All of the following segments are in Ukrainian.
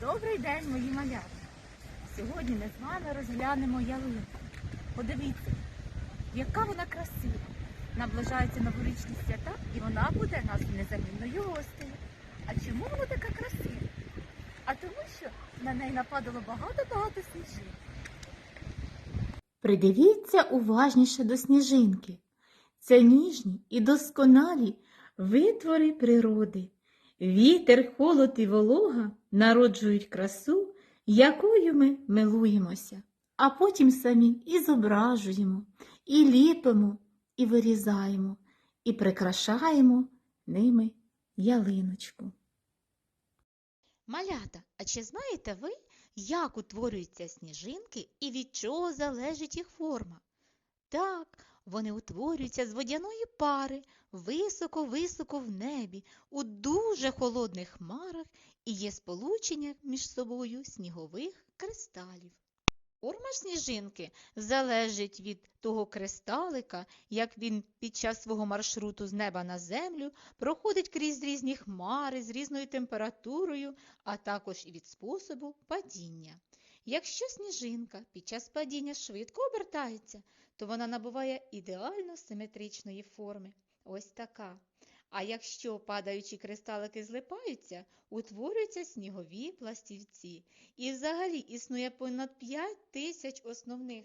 Добрий день, мої малята! Сьогодні ми з вами розглянемо ялинку. Подивіться, яка вона красива. Наближаються новорічні свята і вона буде нас незамінною гостею. А чому вона така красива? А тому, що на неї нападало багато-багато сніжин. Придивіться уважніше до сніжинки. Це ніжні і досконалі витвори природи. Вітер, холод і волога народжують красу, якою ми милуємося, а потім самі і зображуємо, і ліпимо, і вирізаємо, і прикрашаємо ними ялиночку. Малята, а чи знаєте ви, як утворюються сніжинки і від чого залежить їх форма? Так, вони утворюються з водяної пари високо-високо в небі, у дуже холодних хмарах і є сполучення між собою снігових кристалів. Форма сніжинки залежить від того кристалика, як він під час свого маршруту з неба на землю проходить крізь різні хмари з різною температурою, а також і від способу падіння. Якщо сніжинка під час падіння швидко обертається, то вона набуває ідеально симетричної форми. Ось така. А якщо падаючі кристалики злипаються, утворюються снігові пластівці. І взагалі існує понад 5 тисяч основних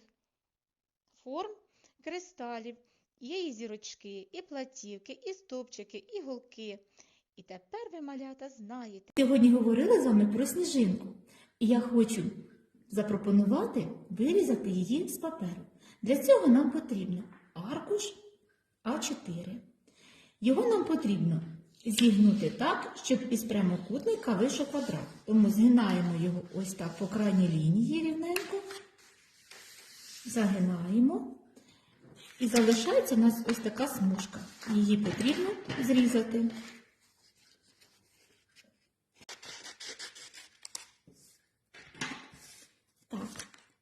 форм кристалів. Є і зірочки, і платівки, і стопчики, і голки. І тепер ви, малята, знаєте, Сьогодні говорили з вами про сніжинку, і я хочу запропонувати вирізати її з паперу. Для цього нам потрібно аркуш А4. Його нам потрібно зігнути так, щоб із прямокутника вийшов квадрат. Тому згинаємо його ось так по крайній лінії рівненько, загинаємо. І залишається у нас ось така смужка. Її потрібно зрізати.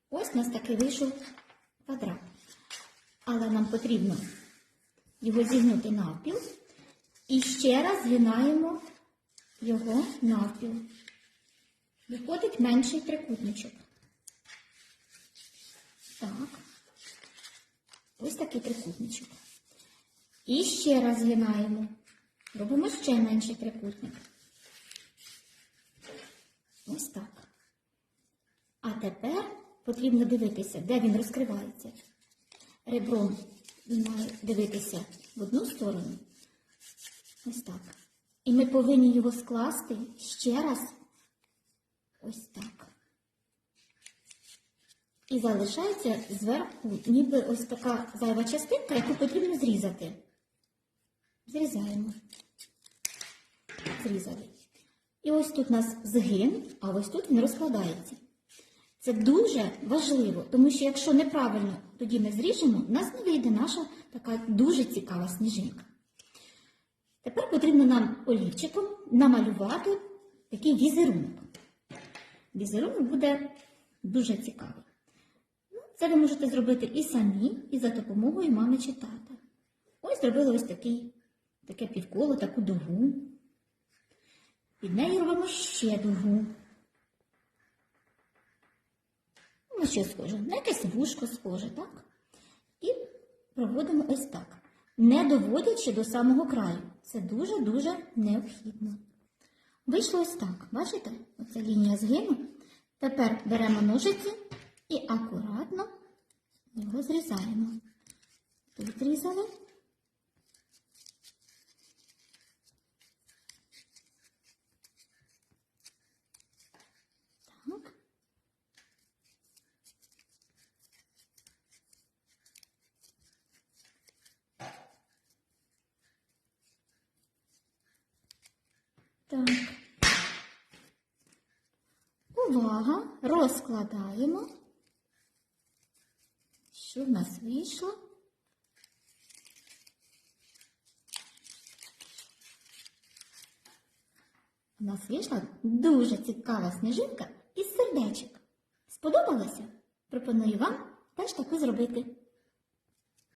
Ось у нас такий вийшов квадрат. Але нам потрібно його зігнути навпіл. І ще раз згинаємо його навпіл. Виходить менший трикутничок. Так. Ось такий трикутничок. І ще раз згинаємо. Робимо ще менший трикутник. Ось так. А тепер потрібно дивитися, де він розкривається. Ребром він має дивитися в одну сторону. Ось так. І ми повинні його скласти ще раз. Ось так. І залишається зверху, ніби ось така зайва частинка, яку потрібно зрізати. Зрізаємо. Зрізали. І ось тут у нас згин, а ось тут він розкладається. Це дуже важливо, тому що якщо неправильно тоді ми зріжемо, у нас не вийде наша така дуже цікава сніжинка. Тепер потрібно нам олівчиком намалювати такий візерунок. Візерунок буде дуже цікавий. Ну, Це ви можете зробити і самі, і за допомогою мами чи тата. Ось зробили ось такий, таке півколо, таку дугу. Під нею робимо ще дугу. Що схоже? На якесь вушко схоже, так? І проводимо ось так. Не доводячи до самого краю. Це дуже-дуже необхідно. Вийшло ось так. Бачите? Оця лінія згину. Тепер беремо ножиці і акуратно його зрізаємо. Тут зрізали. Так. Так. Увага! Розкладаємо. Що в нас вийшло? У нас вийшла дуже цікава сніжинка із сердечок. Сподобалося? Пропоную вам теж таку зробити.